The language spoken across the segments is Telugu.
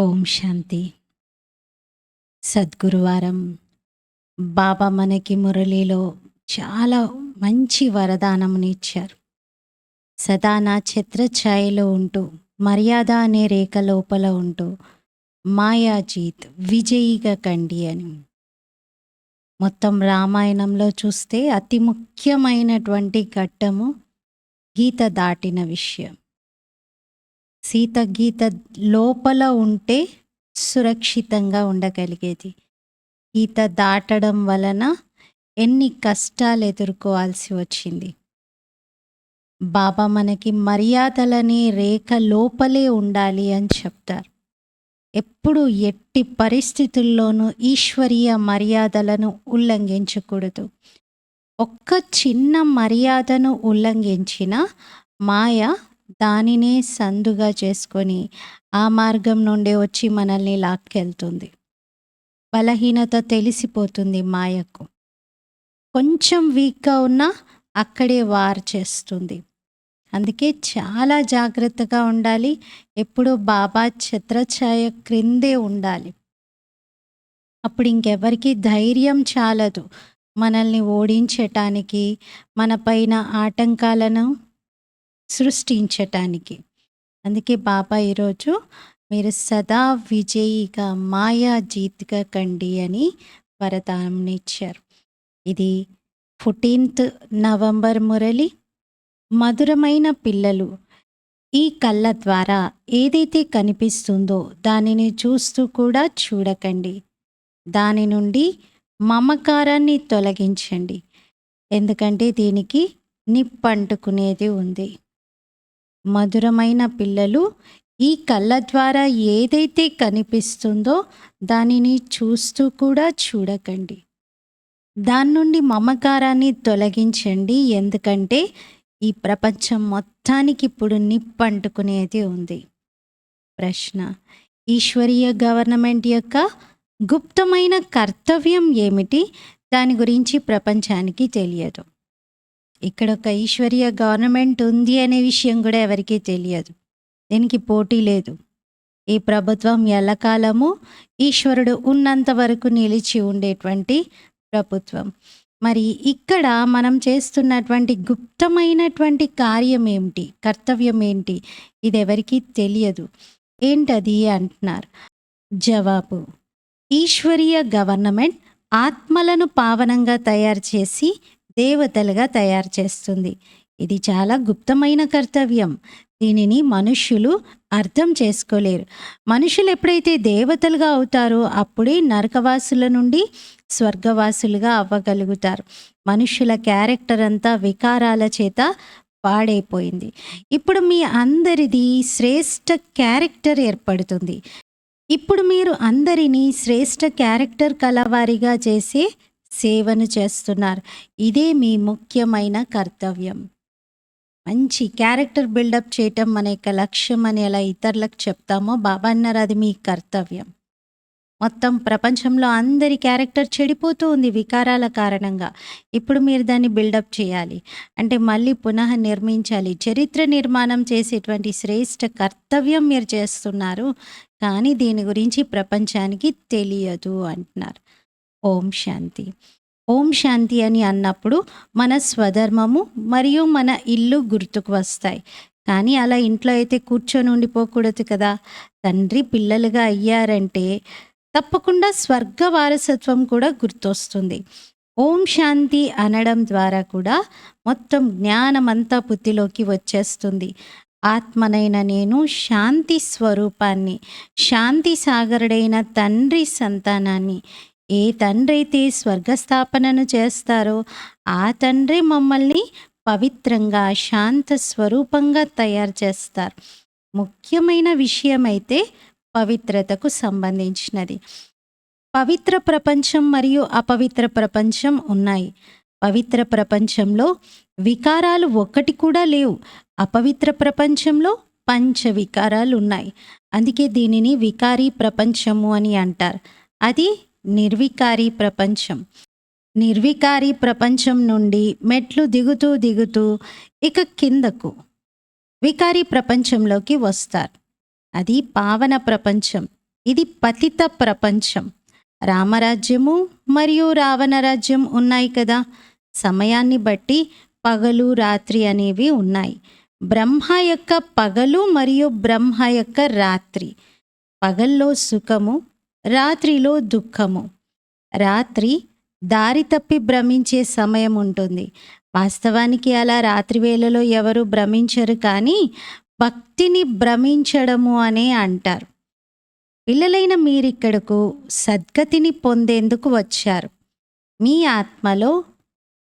ఓం శాంతి. సద్గురువారం బాబా మనకి మురళిలో చాలా మంచి వరదానమునిచ్చారు సదా నా ఛత్రఛాయలో ఉంటూ మర్యాద అనే రేఖ లోపల ఉంటూ మాయాజీత్ విజయిగా కండి అని మొత్తం రామాయణంలో చూస్తే అతి ముఖ్యమైనటువంటి ఘట్టము గీత దాటిన విషయం. సీత గీత లోపల ఉంటే సురక్షితంగా ఉండగలిగేది. గీత దాటడం వలన ఎన్ని కష్టాలు ఎదుర్కోవాల్సి వచ్చింది. బాబా మనకి మర్యాదలని రేఖ లోపలే ఉండాలి అని చెప్తారు. ఎప్పుడు ఎట్టి పరిస్థితుల్లోనూ ఈశ్వరీయ మర్యాదలను ఉల్లంఘించకూడదు. ఒక్క చిన్న మర్యాదను ఉల్లంఘించిన మాయ దానినే సందుగా చేసుకొని ఆ మార్గం నుండే వచ్చి మనల్ని లాక్కెళ్తుంది. బలహీనత తెలిసిపోతుంది మాయకు. కొంచెం వీక్గా ఉన్నా అక్కడే వార్ చేస్తుంది. అందుకే చాలా జాగ్రత్తగా ఉండాలి. ఎప్పుడూ బాబా ఛత్రఛాయ క్రిందే ఉండాలి. అప్పుడు ఇంకెవరికి ధైర్యం చాలదు. మనల్ని ఓడించటానికి మన పైన ఆటంకాలను సృష్టించటానికి. అందుకే బాబా ఈరోజు మీరు సదా విజయిగా మాయా జీత్గా కండి అని వరదానం ఇచ్చారు. ఇది ఫోర్టీన్త్ నవంబర్ మురళి మధురమైన పిల్లలు. ఈ కళ్ళ ద్వారా ఏదైతే కనిపిస్తుందో దానిని చూస్తూ కూడా చూడకండి. దాని నుండి మమకారాన్ని తొలగించండి. ఎందుకంటే దీనికి నిప్పంటుకునేది ఉంది. మధురమైన పిల్లలు ఈ కళ్ళ ద్వారా ఏదైతే కనిపిస్తుందో దానిని చూస్తూ కూడా చూడకండి. దాని నుండి మమకారాన్ని తొలగించండి. ఎందుకంటే ఈ ప్రపంచం మొత్తానికి ఇప్పుడు నిప్పంటుకునేది ఉంది. ప్రశ్న ఈశ్వరీయ గవర్నమెంట్ యొక్క గుప్తమైన కర్తవ్యం ఏమిటి? దాని గురించి ప్రపంచానికి తెలియదు. ఇక్కడ ఒక ఈశ్వరీయ గవర్నమెంట్ ఉంది అనే విషయం కూడా ఎవరికీ తెలియదు. దీనికి పోటీ లేదు. ఈ ప్రభుత్వం ఎల్లకాలము ఈశ్వరుడు ఉన్నంత వరకు నిలిచి ఉండేటువంటి ప్రభుత్వం. మరి ఇక్కడ మనం చేస్తున్నటువంటి గుప్తమైనటువంటి కార్యం ఏమిటి? కర్తవ్యం ఏంటి? ఇది ఎవరికీ తెలియదు. ఏంటది అంటున్నారు. జవాబు. ఈశ్వరీయ గవర్నమెంట్ ఆత్మలను పావనంగా తయారు చేసి దేవతలుగా తయారు చేస్తుంది. ఇది చాలా గుప్తమైన కర్తవ్యం. దీనిని మనుష్యులు అర్థం చేసుకోలేరు. మనుషులు ఎప్పుడైతే దేవతలుగా అవుతారో అప్పుడే నరకవాసుల నుండి స్వర్గవాసులుగా అవ్వగలుగుతారు. మనుషుల క్యారెక్టర్ అంతా వికారాల చేత పాడైపోయింది. ఇప్పుడు మీ అందరిది శ్రేష్ఠ క్యారెక్టర్ ఏర్పడుతుంది. ఇప్పుడు మీరు అందరినీ శ్రేష్ఠ క్యారెక్టర్ కలవారిగా చేసే సేవను చేస్తున్నారు. ఇదే మీ ముఖ్యమైన కర్తవ్యం. మంచి క్యారెక్టర్ బిల్డప్ చేయటం మన యొక్క లక్ష్యం అని ఎలా ఇతరులకు చెప్తామో బాబా అన్నారు అది మీ కర్తవ్యం. మొత్తం ప్రపంచంలో అందరి క్యారెక్టర్ చెడిపోతూ ఉంది వికారాల కారణంగా. ఇప్పుడు మీరు దాన్ని బిల్డప్ చేయాలి. అంటే మళ్ళీ పునః నిర్మించాలి. చరిత్ర నిర్మాణం చేసేటువంటి శ్రేష్ఠ కర్తవ్యం మీరు చేస్తున్నారు. కానీ దీని గురించి ప్రపంచానికి తెలియదు అంటున్నారు. ఓం శాంతి. ఓం శాంతి అని అన్నప్పుడు మన స్వధర్మము మరియు మన ఇల్లు గుర్తుకు వస్తాయి. కానీ అలా ఇంట్లో అయితే కూర్చొని ఉండిపోకూడదు కదా. తండ్రి పిల్లలుగా అయ్యారంటే తప్పకుండా స్వర్గ వారసత్వం కూడా గుర్తొస్తుంది. ఓం శాంతి అనడం ద్వారా కూడా మొత్తం జ్ఞానం అంతా బుద్ధిలోకి వచ్చేస్తుంది. ఆత్మనైన నేను శాంతి స్వరూపాన్ని శాంతి సాగరుడైన తండ్రి సంతానాన్ని ఏ తండ్రి అయితే స్వర్గస్థాపనను చేస్తారో ఆ తండ్రి మమ్మల్ని పవిత్రంగా శాంత స్వరూపంగా తయారు చేస్తారు. ముఖ్యమైన విషయం అయితే పవిత్రతకు సంబంధించినది. పవిత్ర ప్రపంచం మరియు అపవిత్ర ప్రపంచం ఉన్నాయి. పవిత్ర ప్రపంచంలో వికారాలు ఒక్కటి కూడా లేవు. అపవిత్ర ప్రపంచంలో పంచ వికారాలు ఉన్నాయి. అందుకే దీనిని వికారీ ప్రపంచము అని అంటారు. అది నిర్వికారి ప్రపంచం. నిర్వికారి ప్రపంచం నుండి మెట్లు దిగుతూ దిగుతూ ఇక కిందకు వికారి ప్రపంచంలోకి వస్తారు. అది పావన ప్రపంచం. ఇది పతిత ప్రపంచం. రామరాజ్యము మరియు రావణ రాజ్యం ఉన్నాయి కదా. సమయాన్ని బట్టి పగలు రాత్రి అనేవి ఉన్నాయి. బ్రహ్మ యొక్క పగలు మరియు బ్రహ్మ యొక్క రాత్రి. పగల్లో సుఖము రాత్రిలో దుఃఖము. రాత్రి దారి తప్పి భ్రమించే సమయం ఉంటుంది. వాస్తవానికి అలా రాత్రి వేళలో ఎవరు భ్రమించరు కానీ భక్తిని భ్రమించడము అనే అంటారు. పిల్లలైన మీరిక్కడకు సద్గతిని పొందేందుకు వచ్చారు. మీ ఆత్మలో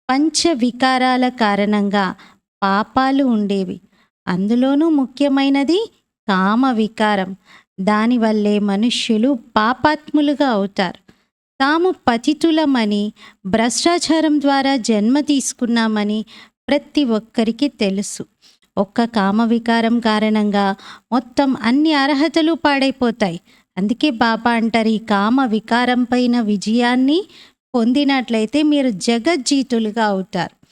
పంచ వికారాల కారణంగా పాపాలు ఉండేవి. అందులోనూ ముఖ్యమైనది కామ వికారం దానివల్లే మనుష్యులు పాపాత్ములుగా అవుతారు. తాము పతితులమని భ్రష్టాచారం ద్వారా జన్మ తీసుకున్నామని ప్రతి ఒక్కరికి తెలుసు. ఒక్క కామ వికారం కారణంగా మొత్తం అన్ని అర్హతలు పాడైపోతాయి. అందుకే బాబా అంటారు ఈ కామ వికారం పైన విజయాన్ని పొందినట్లయితే మీరు జగజ్జీతులుగా అవుతారు.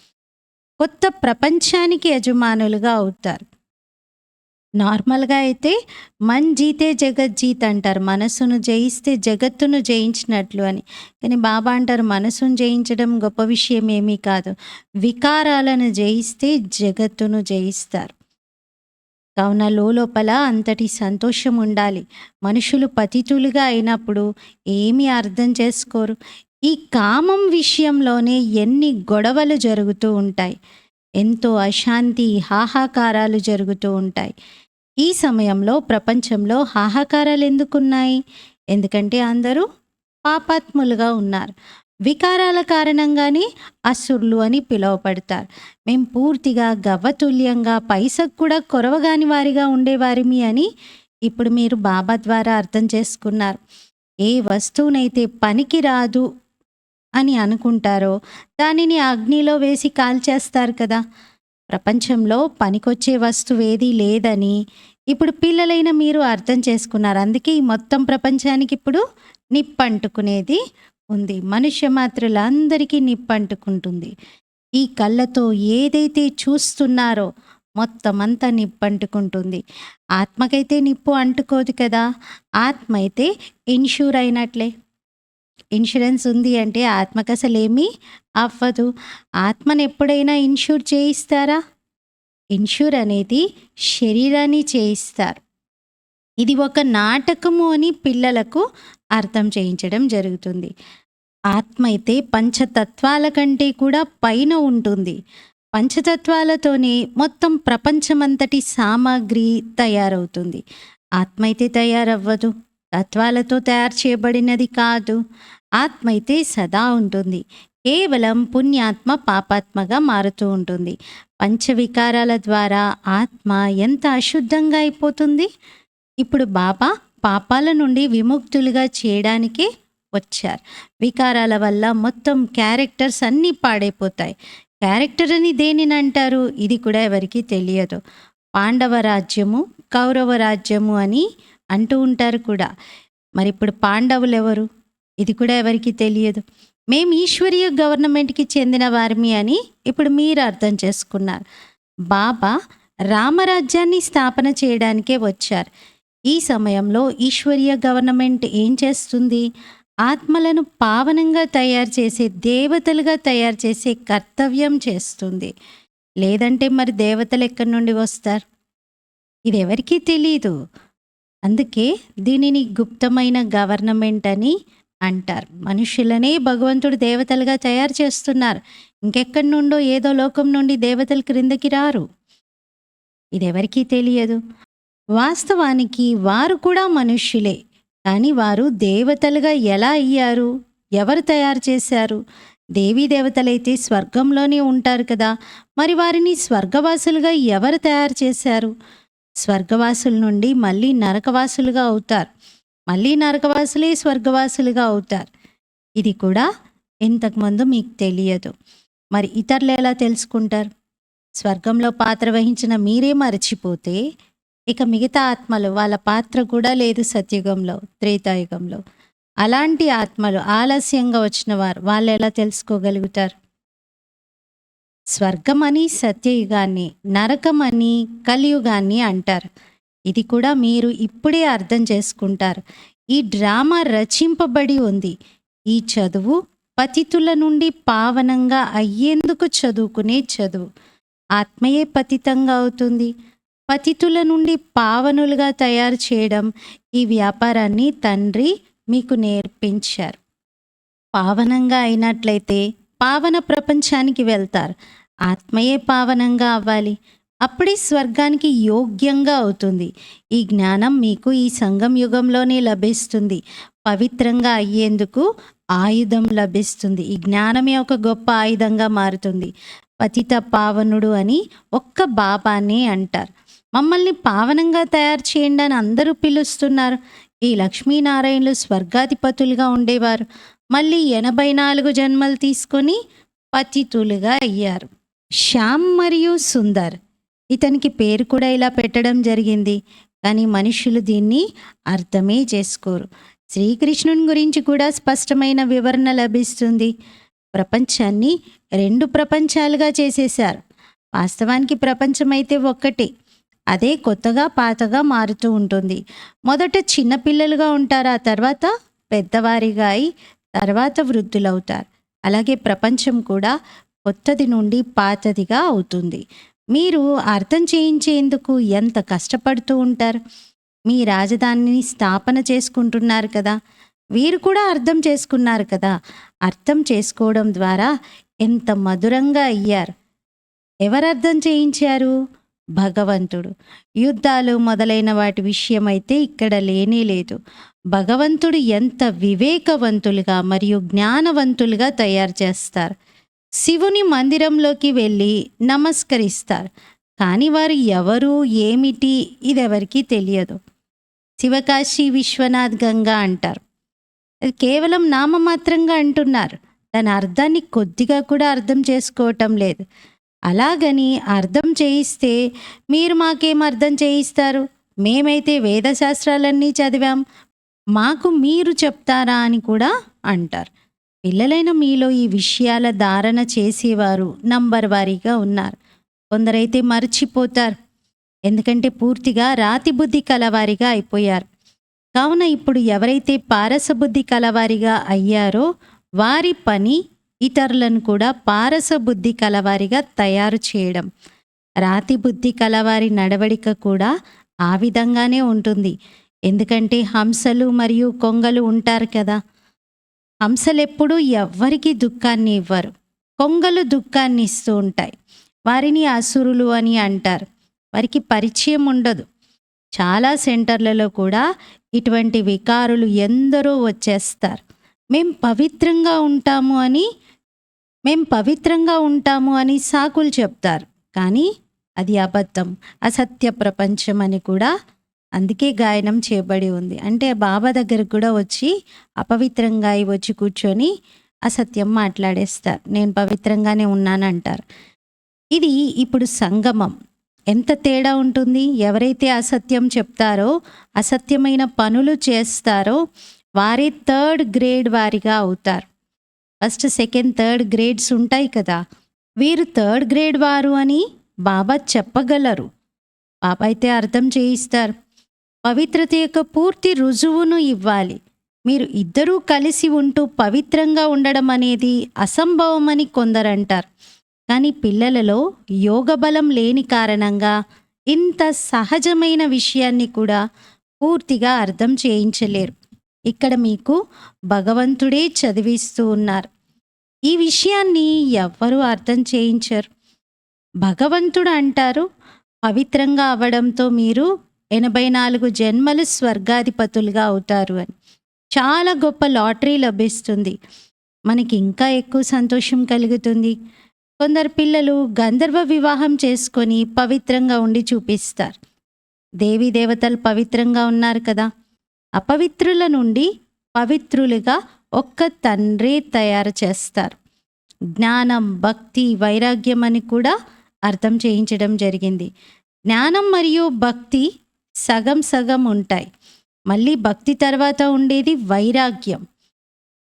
కొత్త ప్రపంచానికి యజమానులుగా అవుతారు. నార్మల్గా అయితే మన్ జీతే జగత్ జీత్ అంటారు. మనసును జయిస్తే జగత్తును జయించినట్లు అని. కానీ బాబా అంటారు మనసును జయించడం గొప్ప విషయం ఏమీ కాదు. వికారాలను జయిస్తే జగత్తును జయిస్తారు. కావున లోపల అంతటి సంతోషం ఉండాలి. మనుషులు పతితులుగా అయినప్పుడు ఏమీ అర్థం చేసుకోరు. ఈ కామం విషయంలోనే ఎన్ని గొడవలు జరుగుతూ ఉంటాయి. ఎంతో అశాంతి హాహాకారాలు జరుగుతూ ఉంటాయి. ఈ సమయంలో ప్రపంచంలో హాహాకారాలు ఎందుకున్నాయి? ఎందుకంటే అందరూ పాపాత్ములుగా ఉన్నారు. వికారాల కారణంగానే అసురులు అని పిలువపడతారు మేము పూర్తిగా గవ్వతుల్యంగా పైసకు కూడా కొరవగాని వారిగా ఉండేవారిమి అని ఇప్పుడు మీరు బాబా ద్వారా అర్థం చేసుకున్నారు. ఏ వస్తువునైతే పనికి రాదు అని అనుకుంటారో దానిని అగ్నిలో వేసి కాల్చేస్తారు కదా! ప్రపంచంలో పనికొచ్చే వస్తువు ఏదీ లేదని ఇప్పుడు పిల్లలైన మీరు అర్థం చేసుకున్నారు. అందుకే ఈ మొత్తం ప్రపంచానికి ఇప్పుడు నిప్పంటుకునేది ఉంది. మనుష్య మాత్రులందరికీ నిప్పంటుకుంటుంది. ఈ కళ్ళతో ఏదైతే చూస్తున్నారో మొత్తం అంతా నిప్పంటుకుంటుంది. ఆత్మకైతే నిప్పు అంటుకోదు కదా. ఆత్మ అయితే ఇన్షూర్ అయినట్లే. ఇన్సూరెన్స్ ఉంది అంటే ఆత్మకు అసలు ఏమీ అవ్వదు. ఆత్మను ఎప్పుడైనా ఇన్షూర్ చేయిస్తారా? ఇన్షూర్ అనేది శరీరాన్ని చేయిస్తారు. ఇది ఒక నాటకము అని పిల్లలకు అర్థం చేయించడం జరుగుతుంది. ఆత్మ అయితే పంచతత్వాల కంటే కూడా పైన ఉంటుంది. పంచతత్వాలతోనే మొత్తం ప్రపంచమంతటి సామాగ్రి తయారవుతుంది. ఆత్మ అయితే తయారవ్వదు. తత్వాలతో తయారు చేయబడినది కాదు. ఆత్మ అయితే సదా ఉంటుంది. కేవలం పుణ్యాత్మ పాపాత్మగా మారుతూ ఉంటుంది. పంచవికారాల ద్వారా ఆత్మ ఎంత అశుద్ధంగా అయిపోతుంది? ఇప్పుడు బాబా పాపాల నుండి విముక్తులుగా చేయడానికే వచ్చారు. వికారాల వల్ల మొత్తం క్యారెక్టర్స్ అన్నీ పాడైపోతాయి. క్యారెక్టర్ అని దేనిని అంటారు? ఇది కూడా ఎవరికి తెలియదు. పాండవ రాజ్యము కౌరవ రాజ్యము అని అంటూ ఉంటారు కూడా. మరి ఇప్పుడు పాండవులు ఎవరు ఇది కూడా ఎవరికి తెలియదు. మేము ఈశ్వరీయ గవర్నమెంట్కి చెందిన వారిమి అని ఇప్పుడు మీరు అర్థం చేసుకున్నారు. బాబా రామరాజ్యాన్ని స్థాపన చేయడానికే వచ్చారు. ఈ సమయంలో ఈశ్వరీయ గవర్నమెంట్ ఏం చేస్తుంది? ఆత్మలను పావనంగా తయారు చేసే దేవతలుగా తయారు చేసే కర్తవ్యం చేస్తుంది. లేదంటే మరి దేవతలు ఎక్కడి నుండి వస్తారు? ఇది ఎవరికీ తెలీదు. అందుకే దీనిని గుప్తమైన గవర్నమెంట్ అని అంటారు. మనుషులనే భగవంతుడు దేవతలుగా తయారు చేస్తున్నారు. ఇంకెక్కడి నుండో ఏదో లోకం నుండి దేవతలు క్రిందకి రారు. ఇది ఎవరికీ తెలియదు? వాస్తవానికి వారు కూడా మనుష్యులే. కానీ వారు దేవతలుగా ఎలా అయ్యారు? ఎవరు తయారు చేశారు? దేవీ దేవతలైతే స్వర్గంలోనే ఉంటారు కదా? మరి వారిని స్వర్గవాసులుగా ఎవరు తయారు చేశారు? స్వర్గవాసుల నుండి మళ్ళీ నరకవాసులుగా అవుతారు. మళ్ళీ నరకవాసులే స్వర్గవాసులుగా అవుతారు. ఇది కూడా ఇంతకుముందు మీకు తెలియదు. మరి ఇతరులు ఎలా తెలుసుకుంటారు? స్వర్గంలో పాత్ర వహించిన మీరే మరచిపోతే ఇక మిగతా ఆత్మలు వాళ్ళ పాత్ర కూడా లేదు సత్యుగంలో త్రేతాయుగంలో. అలాంటి ఆత్మలు ఆలస్యంగా వచ్చిన వారు వాళ్ళు ఎలా తెలుసుకోగలుగుతారు? స్వర్గమని సత్యయుగాన్ని నరకమని కలియుగాన్ని అంటారు. ఇది కూడా మీరు ఇప్పుడే అర్థం చేసుకుంటారు. ఈ డ్రామా రచింపబడి ఉంది. ఈ చదువు పతితుల నుండి పావనంగా అయ్యేందుకు చదువుకునే చదువు. ఆత్మయే పతితంగా అవుతుంది. పతితుల నుండి పావనులుగా తయారు చేయడం ఈ వ్యాపారాన్ని తండ్రి మీకు నేర్పించారు. పావనంగా అయినట్లయితే పావన ప్రపంచానికి వెళ్తారు. ఆత్మయే పావనంగా అవ్వాలి. అప్పుడే స్వర్గానికి యోగ్యంగా అవుతుంది. ఈ జ్ఞానం మీకు ఈ సంఘం యుగంలోనే లభిస్తుంది. పవిత్రంగా అయ్యేందుకు ఆయుధం లభిస్తుంది. ఈ జ్ఞానమే ఒక గొప్ప ఆయుధంగా మారుతుంది. పతిత పావనుడు అని ఒక్క బాబానే అంటారు. మమ్మల్ని పావనంగా తయారు చేయండి అని అందరూ పిలుస్తున్నారు. ఈ లక్ష్మీనారాయణలు స్వర్గాధిపతులుగా ఉండేవారు. మళ్ళీ ఎనభై నాలుగు జన్మలు తీసుకొని పతితులుగా అయ్యారు. శ్యామ్ మరియు సుందర్. ఇతనికి పేరు కూడా ఇలా పెట్టడం జరిగింది. కానీ మనుషులు దీన్ని అర్థమే చేసుకోరు. శ్రీకృష్ణుని గురించి కూడా స్పష్టమైన వివరణ లభిస్తుంది. ప్రపంచాన్ని రెండు ప్రపంచాలుగా చేసేశారు. వాస్తవానికి ప్రపంచం అయితే ఒక్కటే. అదే కొత్తగా పాతగా మారుతూ ఉంటుంది. మొదట చిన్నపిల్లలుగా ఉంటారు. ఆ తర్వాత పెద్దవారిగా అయి తర్వాత వృద్ధులవుతారు. అలాగే ప్రపంచం కూడా కొత్తది నుండి పాతదిగా అవుతుంది. మీరు అర్థం చేయించేందుకు ఎంత కష్టపడుతూ ఉంటారు? మీ రాజధానిని స్థాపన చేసుకుంటున్నారు కదా? వీరు కూడా అర్థం చేసుకున్నారు కదా? అర్థం చేసుకోవడం ద్వారా ఎంత మధురంగా అయ్యారు. ఎవరు అర్థం చేయించారు? భగవంతుడు. యుద్ధాలు మొదలైన వాటి విషయమైతే ఇక్కడ లేనే లేదు. భగవంతుడు ఎంత వివేకవంతులుగా మరియు జ్ఞానవంతులుగా తయారు చేస్తారు. శివుని మందిరంలోకి వెళ్ళి నమస్కరిస్తారు. కానీ వారు ఎవరు ఏమిటి ఇదెవరికీ తెలియదు. శివకాశీ విశ్వనాథ్ గంగా అంటారు. అది కేవలం నామమాత్రంగా అంటున్నారు. దాని అర్థాన్ని కొద్దిగా కూడా అర్థం చేసుకోవటం లేదు. అలాగని అర్థం చేయిస్తే మీరు మాకేం అర్థం చేయిస్తారు? మేమైతే వేదశాస్త్రాలన్నీ చదివాం. మాకు మీరు చెప్తారా అని కూడా అంటారు. పిల్లలైన మీలో ఈ విషయాల ధారణ చేసేవారు నంబర్ వారీగా ఉన్నారు. కొందరైతే మర్చిపోతారు. ఎందుకంటే పూర్తిగా రాతి బుద్ధి కలవారిగా అయిపోయారు. కావున ఇప్పుడు ఎవరైతే పారసబుద్ధి కలవారిగా అయ్యారో వారి పని ఇతరులను కూడా పారసబుద్ధి కలవారిగా తయారు చేయడం. రాతి బుద్ధి కలవారి నడవడిక కూడా ఆ విధంగానే ఉంటుంది. ఎందుకంటే హంసలు మరియు కొంగలు ఉంటారు కదా. హంసలు ఎప్పుడూ ఎవ్వరికి దుఃఖాన్ని ఇవ్వరు. కొంగలు దుఃఖాన్ని ఇస్తూ ఉంటాయి. వారిని అసురులు అని అంటారు. వారికి పరిచయం ఉండదు. చాలా సెంటర్లలో కూడా ఇటువంటి వికారులు ఎందరో వచ్చేస్తారు. మేం పవిత్రంగా ఉంటాము అని మేం పవిత్రంగా ఉంటాము అని సాకులు చెప్తారు. కానీ అది అబద్ధం అసత్య ప్రపంచం అని కూడా అందుకే గాయనం చేయబడి ఉంది. అంటే బాబా దగ్గరకు కూడా వచ్చి అపవిత్రంగా అయి వచ్చి కూర్చొని అసత్యం మాట్లాడేస్తారు. నేను పవిత్రంగానే ఉన్నానంటారు. ఇది ఇప్పుడు సంగమం. ఎంత తేడా ఉంటుంది? ఎవరైతే అసత్యం చెప్తారో అసత్యమైన పనులు చేస్తారో వారే థర్డ్ గ్రేడ్ వారిగా అవుతారు. ఫస్ట్ సెకండ్ థర్డ్ గ్రేడ్స్ ఉంటాయి కదా. వీరు థర్డ్ గ్రేడ్ వారు అని బాబా చెప్పగలరు. బాబా అయితే అర్థం చేయిస్తారు. పవిత్రత యొక్క పూర్తి రుజువును ఇవ్వాలి. మీరు ఇద్దరూ కలిసి ఉంటూ పవిత్రంగా ఉండడం అనేది అసంభవమని కొందరంటారు. కానీ పిల్లలలో యోగ బలం లేని కారణంగా ఇంత సహజమైన విషయాన్ని కూడా పూర్తిగా అర్థం చేయించలేరు. ఇక్కడ మీకు భగవంతుడే చదివిస్తూ ఉన్నారు. ఈ విషయాన్ని ఎవ్వరూ అర్థం చేయించరు. భగవంతుడు అంటారు పవిత్రంగా అవ్వడంతో మీరు ఎనభై నాలుగు జన్మలు స్వర్గాధిపతులుగా అవుతారు అని. చాలా గొప్ప లాటరీ లభిస్తుంది. మనకి ఇంకా ఎక్కువ సంతోషం కలుగుతుంది. కొందరు పిల్లలు గంధర్వ వివాహం చేసుకొని పవిత్రంగా ఉండి చూపిస్తారు. దేవీ దేవతలు పవిత్రంగా ఉన్నారు కదా. అపవిత్రుల నుండి పవిత్రులుగా ఒక్క తండ్రే తయారు చేస్తారు. జ్ఞానం భక్తి వైరాగ్యం అని కూడా అర్థం చేయించడం జరిగింది. జ్ఞానం మరియు భక్తి సగం సగం ఉంటాయి. మళ్ళీ భక్తి తర్వాత ఉండేది వైరాగ్యం.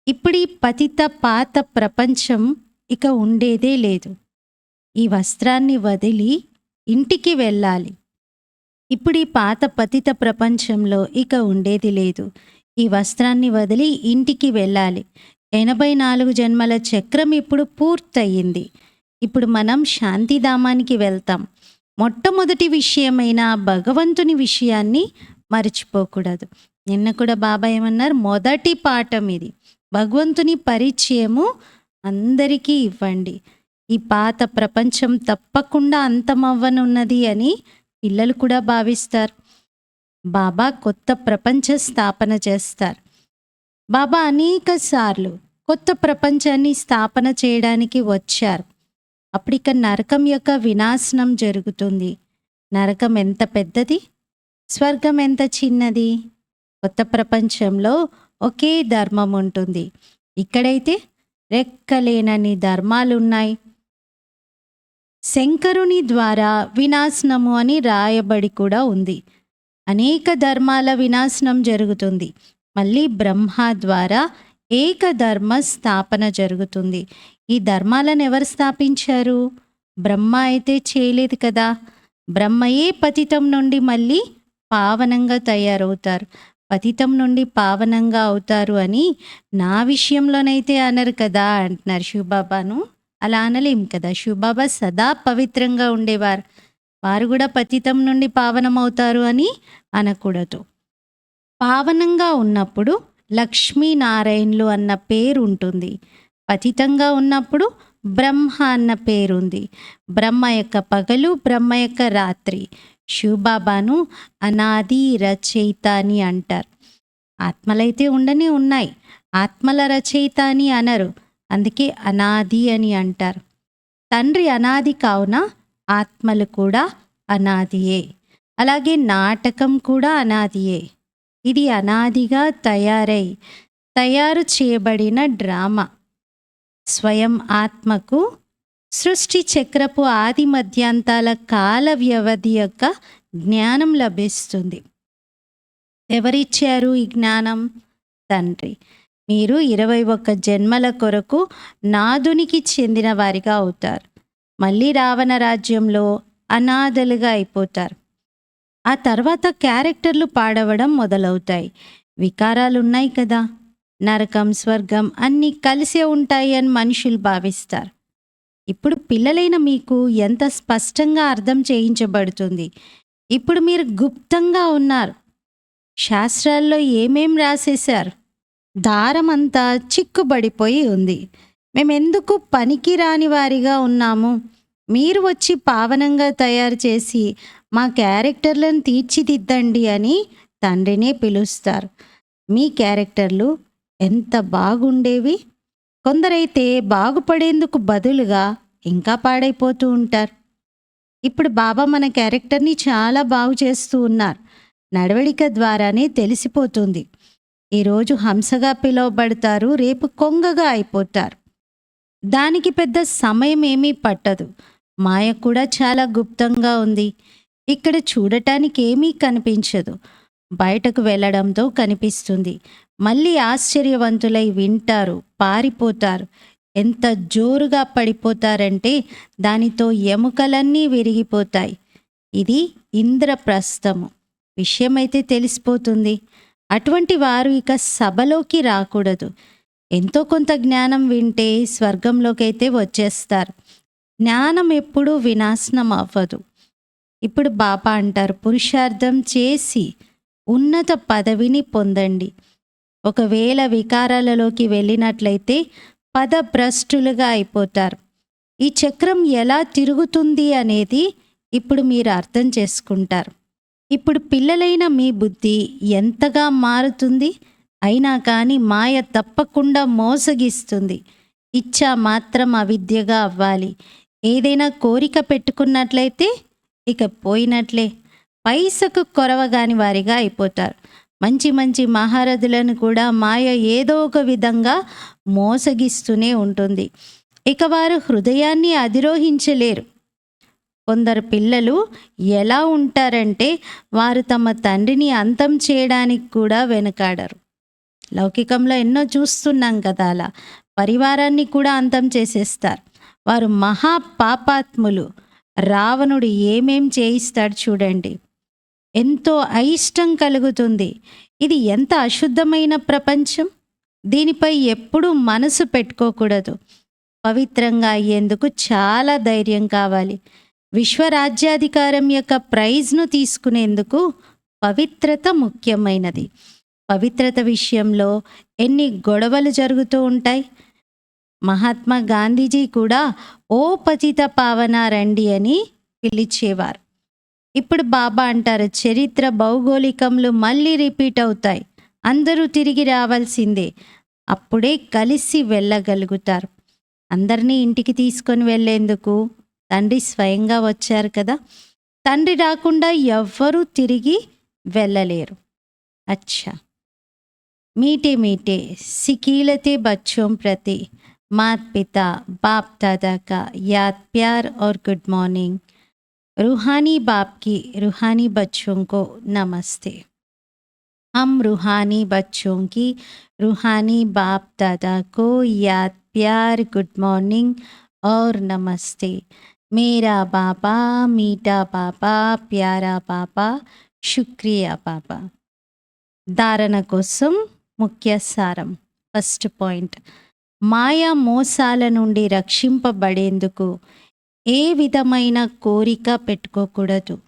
ఇప్పుడు ఈ పతిత పాత ప్రపంచం ఇక ఉండేదే లేదు. ఈ వస్త్రాన్ని వదిలి ఇంటికి వెళ్ళాలి. ఇప్పుడు ఈ పాత పతిత ప్రపంచంలో ఇక ఉండేది లేదు. ఈ వస్త్రాన్ని వదిలి ఇంటికి వెళ్ళాలి. ఎనభై నాలుగు జన్మల చక్రం ఇప్పుడు పూర్తయింది. ఇప్పుడు మనం శాంతిధామానికి వెళ్తాం. మొట్టమొదటి విషయమైన భగవంతుని విషయాన్ని మర్చిపోకూడదు. నిన్న కూడా బాబా ఏమన్నారు? మొదటి పాఠం ఇది. భగవంతుని పరిచయము అందరికీ ఇవ్వండి. ఈ పాత ప్రపంచం తప్పకుండా అంతమవ్వనున్నది అని పిల్లలు కూడా భావిస్తారు. బాబా కొత్త ప్రపంచ స్థాపన చేస్తారు. బాబా అనేక సార్లు కొత్త ప్రపంచాన్ని స్థాపన చేయడానికి వచ్చారు. అప్పుడు ఇక నరకం యొక్క వినాశనం జరుగుతుంది. నరకం ఎంత పెద్దది? స్వర్గం ఎంత చిన్నది? కొత్త ప్రపంచంలో ఒకే ధర్మం ఉంటుంది. ఇక్కడైతే రెక్కలేనని ధర్మాలు ఉన్నాయి శంకరుని ద్వారా వినాశనము అని రాయబడి కూడా ఉంది. అనేక ధర్మాల వినాశనం జరుగుతుంది. మళ్ళీ బ్రహ్మ ద్వారా ఏకధర్మ స్థాపన జరుగుతుంది. ఈ ధర్మాలను ఎవరు స్థాపించారు? బ్రహ్మ అయితే చేయలేదు కదా. బ్రహ్మయే పతితం నుండి మళ్ళీ పావనంగా తయారవుతారు. పతితం నుండి పావనంగా అవుతారు అని నా విషయంలోనైతే అనరు కదా అంటున్నారు శివబాబాను. అలా అనలేం కదా. శివబాబా సదా పవిత్రంగా ఉండేవారు. వారు కూడా పతితం నుండి పావనమవుతారు అని అనకూడదు. పావనంగా ఉన్నప్పుడు లక్ష్మీనారాయణులు అన్న పేరు ఉంటుంది పతితంగా ఉన్నప్పుడు బ్రహ్మ అన్న పేరుంది. బ్రహ్మ యొక్క పగలు బ్రహ్మ యొక్క రాత్రి. శివబాబాను అనాది రచయిత అని అంటారు. ఆత్మలైతే ఉండనే ఉన్నాయి. ఆత్మల రచయిత అని అనరు. అందుకే అనాది అని అంటారు. తండ్రి అనాది కావున ఆత్మలు కూడా అనాదియే. అలాగే నాటకం కూడా అనాదియే. ఇది అనాదిగా తయారై తయారు చేయబడిన డ్రామా. స్వయం ఆత్మకు సృష్టి చక్రపు ఆది మధ్యాంతాల కాల వ్యవధి యొక్క జ్ఞానం లభిస్తుంది. ఎవరిచ్చారు ఈ జ్ఞానం? తండ్రి మీరు ఇరవై ఒక్క జన్మల కొరకు నాదునికి చెందిన వారిగా అవుతారు. మళ్ళీ రావణ రాజ్యంలో అనాథలుగా అయిపోతారు. ఆ తర్వాత క్యారెక్టర్లు పాడవడం మొదలవుతాయి. వికారాలు ఉన్నాయి కదా. నరకం స్వర్గం అన్నీ కలిసే ఉంటాయి అని మనుషులు భావిస్తారు. ఇప్పుడు పిల్లలైన మీకు ఎంత స్పష్టంగా అర్థం చేయించబడుతుంది. ఇప్పుడు మీరు గుప్తంగా ఉన్నారు. శాస్త్రాల్లో ఏమేం రాసేశారు? దారం అంతా చిక్కుబడిపోయి ఉంది. మేమెందుకు పనికిరాని వారిగా ఉన్నాము? మీరు వచ్చి పావనంగా తయారు చేసి మా క్యారెక్టర్లను తీర్చిదిద్దండి అని తండ్రినే పిలుస్తారు. మీ క్యారెక్టర్లు ఎంత బాగుండేవి? కొందరైతే బాగుపడేందుకు బదులుగా ఇంకా పాడైపోతూ ఉంటారు. ఇప్పుడు బాబా మన క్యారెక్టర్ని చాలా బాగు చేస్తూ ఉన్నారు. నడవడిక ద్వారానే తెలిసిపోతుంది. ఈరోజు హంసగా పిలువబడతారు రేపు కొంగగా అయిపోతారు. దానికి పెద్ద సమయం ఏమీ పట్టదు. మాయ కూడా చాలా గుప్తంగా ఉంది. ఇక్కడ చూడటానికి ఏమీ కనిపించదు. బయటకు వెళ్ళడంతో కనిపిస్తుంది. మళ్ళీ ఆశ్చర్యవంతులై వింటారు పారిపోతారు. ఎంత జోరుగా పడిపోతారంటే దానితో ఎముకలన్నీ విరిగిపోతాయి. ఇది ఇంద్రప్రస్థము. విషయమైతే తెలిసిపోతుంది. అటువంటి వారు ఇక సభలోకి రాకూడదు. ఎంతో కొంత జ్ఞానం వింటే స్వర్గంలోకైతే వచ్చేస్తారు. జ్ఞానం ఎప్పుడూ వినాశనం అవ్వదు. ఇప్పుడు బాబా అంటారు పురుషార్థం చేసి ఉన్నత పదవిని పొందండి. ఒకవేళ వికారాలలోకి వెళ్ళినట్లయితే పదభ్రష్టులుగా అయిపోతారు. ఈ చక్రం ఎలా తిరుగుతుంది అనేది ఇప్పుడు మీరు అర్థం చేసుకుంటారు. ఇప్పుడు పిల్లలైన మీ బుద్ధి ఎంతగా మారుతుంది? అయినా కానీ మాయ తప్పకుండా మోసగిస్తుంది. ఇచ్చ మాత్రం అవిద్యగా అవ్వాలి. ఏదైనా కోరిక పెట్టుకున్నట్లయితే ఇక పోయినట్లే. పైసకు కొరవగాని వారిగా అయిపోతారు. మంచి మంచి మహారథులను కూడా మాయ ఏదో ఒక విధంగా మోసగిస్తూనే ఉంటుంది. ఇక వారు హృదయాన్ని అధిరోహించలేరు. కొందరు పిల్లలు ఎలా ఉంటారంటే వారు తమ తండ్రిని అంతం చేయడానికి కూడా వెనకాడరు. లౌకికంలో ఎన్నో చూస్తున్నాం కదా అలా. పరివారాన్ని కూడా అంతం చేసేస్తారు. వారు మహా పాపాత్ములు. రావణుడు ఏమేం చేయిస్తాడు చూడండి. ఎంతో అయిష్టం కలుగుతుంది. ఇది ఎంత అశుద్ధమైన ప్రపంచం? దీనిపై ఎప్పుడూ మనసు పెట్టుకోకూడదు. పవిత్రంగా అయ్యేందుకు చాలా ధైర్యం కావాలి. విశ్వరాజ్యాధికారం యొక్క ప్రైజ్ను తీసుకునేందుకు పవిత్రత ముఖ్యమైనది. పవిత్రత విషయంలో ఎన్ని గొడవలు జరుగుతూ ఉంటాయి? మహాత్మా గాంధీజీ కూడా ఓ పతిత పావన రండి అని పిలిచేవారు. ఇప్పుడు బాబా అంటారు చరిత్ర భౌగోళికంలో మళ్ళీ రిపీట్ అవుతాయి. అందరూ తిరిగి రావాల్సిందే. అప్పుడే కలిసి వెళ్ళగలుగుతారు. అందరినీ ఇంటికి తీసుకొని వెళ్ళేందుకు? తండ్రి స్వయంగా వచ్చారు కదా. తండ్రి రాకుండా ఎవ్వరూ తిరిగి వెళ్ళలేరు. అచ్చా. మీటే మీటే. సికీలతే బచ్చోం ప్రతి. మాత్ పిత బాప్ దాదాకా యాత్ ప్యార్ ఆర్ గుడ్ మార్నింగ్. रूहानी बाप की रूहानी बच्चों को नमस्ते हम रूहानी बच्चों की रूहानी बाप दादा को याद प्यार गुड मॉर्निंग और नमस्ते मेरा पापा मीठा पापा प्यारा पापा शुक्रिया पापा ధారణ కోసం ముఖ్య సారం ఫస్ట్ పాయింట్ మాయా మోసాల నుండి రక్షింపబడేందుకు ఏ విధమైన కోరిక పెట్టుకోకూడదు.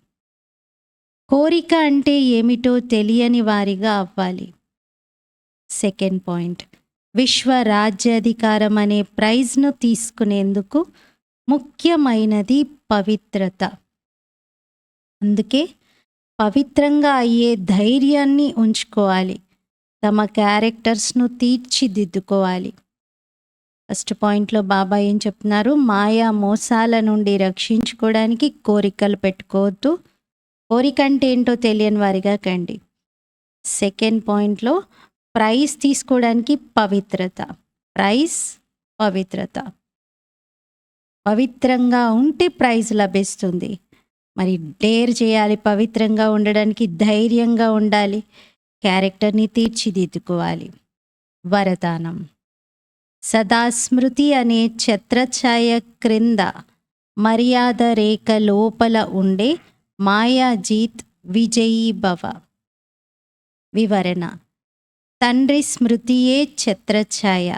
కోరిక అంటే ఏమిటో తెలియని వారిగా అవ్వాలి. Second point. విశ్వ రాజ్యాధికారం అనే ప్రైజ్ను తీసుకునేందుకు ముఖ్యమైనది పవిత్రత. అందుకే పవిత్రంగా అయ్యే ధైర్యాన్ని ఉంచుకోవాలి. తమ క్యారెక్టర్స్ను తీర్చిదిద్దుకోవాలి. ఫస్ట్ పాయింట్లో బాబా ఏం చెప్తున్నారు? మాయా మోసాల నుండి రక్షించుకోవడానికి కోరికలు పెట్టుకోవద్దు. కోరిక అంటే ఏంటో తెలియని వారిగా కండి. సెకండ్ పాయింట్లో ప్రైజ్ తీసుకోవడానికి పవిత్రత. ప్రైజ్ పవిత్రత. పవిత్రంగా ఉంటే ప్రైజ్ లభిస్తుంది. మరి డేర్ చేయాలి పవిత్రంగా ఉండడానికి ధైర్యంగా ఉండాలి. క్యారెక్టర్ని తీర్చిదిద్దుకోవాలి. వరదానం. సదా స్మృతి అనే ఛత్రఛాయ క్రింద మర్యాద రేఖ లోపల ఉండే మాయాజీత్ విజయీ భవ. వివరణ. తండ్రి స్మృతియే ఛత్రఛాయ.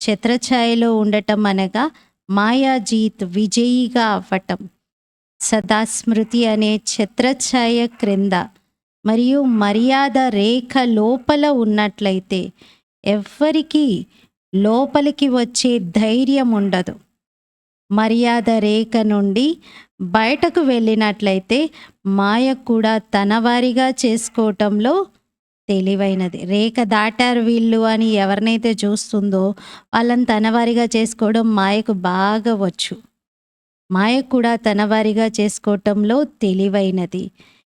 ఛత్రఛాయలో ఉండటం అనగా మాయాజీత్ విజయీగా అవ్వటం. సదా స్మృతి అనే ఛత్రఛాయ క్రింద మరియు మర్యాద రేఖ లోపల ఉన్నట్లయితే ఎవ్వరికీ లోపలికి వచ్చే ధైర్యం ఉండదు. మర్యాద రేఖ నుండి బయటకు వెళ్ళినట్లయితే మాయ కూడా తన వారిగా చేసుకోవటంలో తెలివైనది. రేఖ దాటారు వీళ్ళు అని ఎవరినైతే చూస్తుందో వాళ్ళని తనవారిగా చేసుకోవడం మాయకు బాగా వచ్చు. మాయ కూడా తనవారిగా చేసుకోవటంలో తెలివైనది.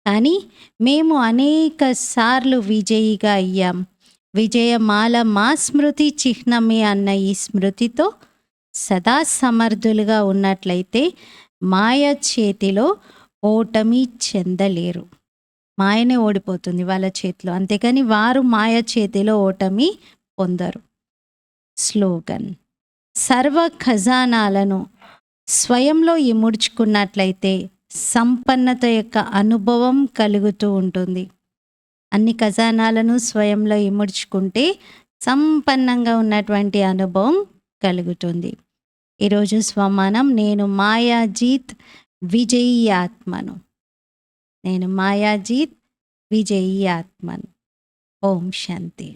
కానీ మేము అనేక సార్లు విజయిగా అయ్యాం. విజయమాల మా స్మృతి చిహ్నమే అన్న ఈ స్మృతితో సదా సమర్థులుగా ఉన్నట్లయితే మాయ చేతిలో ఓటమి చెందలేరు. మాయనే ఓడిపోతుంది వాళ్ళ చేతిలో. అంతేకాని వారు మాయ చేతిలో ఓటమి పొందరు. స్లోగన్. సర్వ ఖజానాలను స్వయంలో ఇముడ్చుకున్నట్లయితే సంపన్నత యొక్క అనుభవం కలుగుతూ ఉంటుంది. అన్ని ఖజానాలను స్వయంలో ఇముడ్చుకుంటే సంపన్నంగా ఉన్నటువంటి అనుభవం కలుగుతుంది. ఈరోజు స్వమానం నేను మాయాజీత్ విజయీ ఆత్మను నేను మాయాజీత్ విజయీ ఆత్మను ఓం శాంతి.